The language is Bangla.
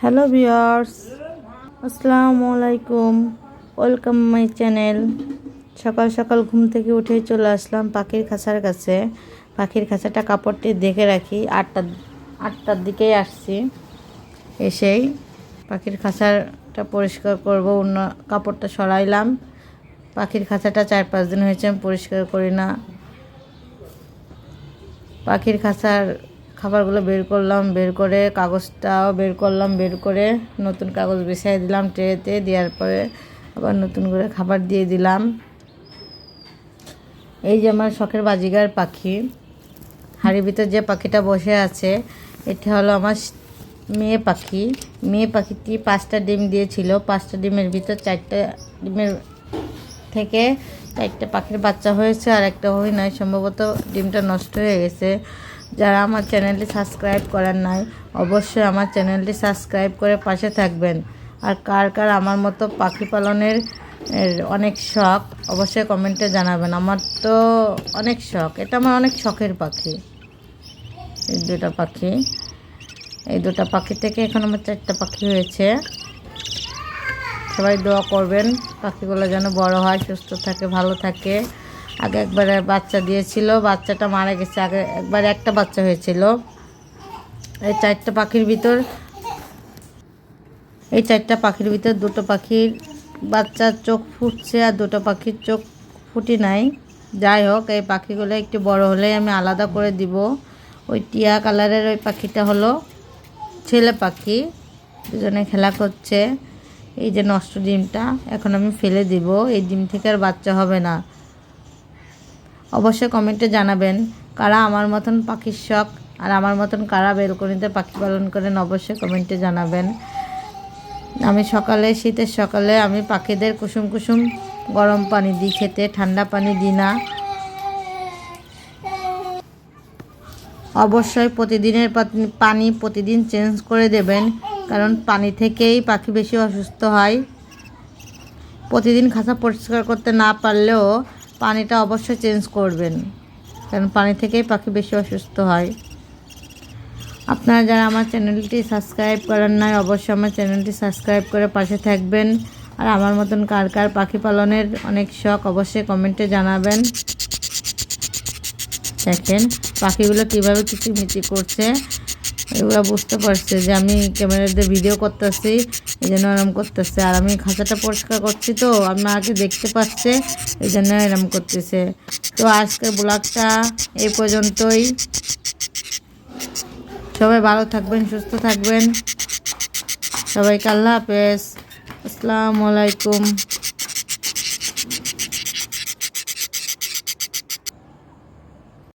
হ্যালো ভিউয়ার্স, আসসালামু আলাইকুম। Welcome my channel. সকাল সকাল ঘুম থেকে উঠে চলে আসলাম পাখির খাঁচার কাছে। পাখির খাঁচাটা কাপড়টি দেখে রাখি। আটটা, আটটার দিকেই আসছি। এসেই পাখির খাঁচাটা পরিষ্কার করব, অন্য কাপড়টা সরাইলাম। পাখির খাঁচাটা চার পাঁচ দিন হয়েছে আমি পরিষ্কার করি না। পাখির খাঁচার খাবারগুলো বের করলাম, বের করে কাগজটাও বের করলাম, বের করে নতুন কাগজ বিছাই দিলাম ট্রেতে, দেওয়ার পরে আবার নতুন করে খাবার দিয়ে দিলাম। এই যে আমার শখের বাজিগার পাখি। হাড়ির ভিতর যে পাখিটা বসে আছে, এটা হলো আমার মেয়ে পাখি। মেয়ে পাখিটি পাঁচটা ডিম দিয়েছিল। পাঁচটা ডিমের ভিতর চারটা ডিমের থেকে চারটে পাখির বাচ্চা হয়েছে আর একটা হই নাই। সম্ভবত ডিমটা নষ্ট হয়ে গেছে। যারা আমার চ্যানেলটি সাবস্ক্রাইব করার নাই, অবশ্যই আমার চ্যানেলটি সাবস্ক্রাইব করে পাশে থাকবেন। আর কার কার আমার মতো পাখি পালনের অনেক শখ, অবশ্যই কমেন্টে জানাবেন। আমার তো অনেক শখ। এটা আমার অনেক শখের পাখি। এই দুটা পাখি। এই দুটা পাখি থেকে এখন আমার চারটা পাখি হয়েছে। সবাই দোয়া করবেন, পাখিগুলো যেন বড় হয়, সুস্থ থাকে, ভালো থাকে। আগে একবারে বাচ্চা দিয়েছিল, বাচ্চাটা মারা গেছে আগে একবার একটা বাচ্চা হয়েছিল। এই চারটা পাখির ভিতর, এই চারটা পাখির ভিতর দুটো পাখির বাচ্চার চোখ ফুটছে আর দুটো পাখির চোখ ফুটি নাই। যাই হোক, এই পাখিগুলো একটু বড় হলে আমি আলাদা করে দিব। ওই টিয়া কালারের ওই পাখিটা হলো ছেলে পাখি, দুজনে খেলা করছে। এই যে নষ্ট ডিমটা, এখন আমি ফেলে দিব। এই ডিম থেকে আর বাচ্চা হবে না। অবশ্যই কমেন্টে জানাবেন কারা আমার মতন পাখির শখ আর আমার মতন কারা বেলকনিতে পাখি পালন করেন অবশ্যই কমেন্টে জানাবেন। আমি সকালে, শীতের সকালে আমি পাখিদের কুসুম কুসুম গরম পানি দিই খেতে, ঠান্ডা পানি দিই না। অবশ্যই প্রতিদিনের পানি প্রতিদিন চেঞ্জ করে দেবেন, কারণ পানি থেকেই পাখি বেশি অসুস্থ হয়। প্রতিদিন খাঁচা পরিষ্কার করতে না পারলেও পানিটা অবশ্যই চেঞ্জ করবেন। কারণ পানি থেকেই পাখি বেশি অসুস্থ হয়। আপনারা যারা আমার চ্যানেলটি সাবস্ক্রাইব করেন নাই, অবশ্যই আমার চ্যানেলটি সাবস্ক্রাইব করে পাশে থাকবেন। আর আমার মতন কার কার পাখি পালনের অনেক শখ, অবশ্যই কমেন্টে জানাবেন। দেখেন, পাখিগুলো কীভাবে কিচিমিচি করছে। এগুলো বুঝতে পারছে যে আমি ক্যামেরাতে ভিডিও করতেছি, এই জন্য এরম করতেছে। আর আমি খাঁচাটা পরিষ্কার করছি তো আমাকে দেখতে পাচ্ছে, এই জন্য এরম করতেছে। তো আজকের ব্লগটা এই পর্যন্তই। সবাই ভালো থাকবেন, সুস্থ থাকবেন। সবাইকে আল্লাহ হাফেজ। আসসালামু আলাইকুম।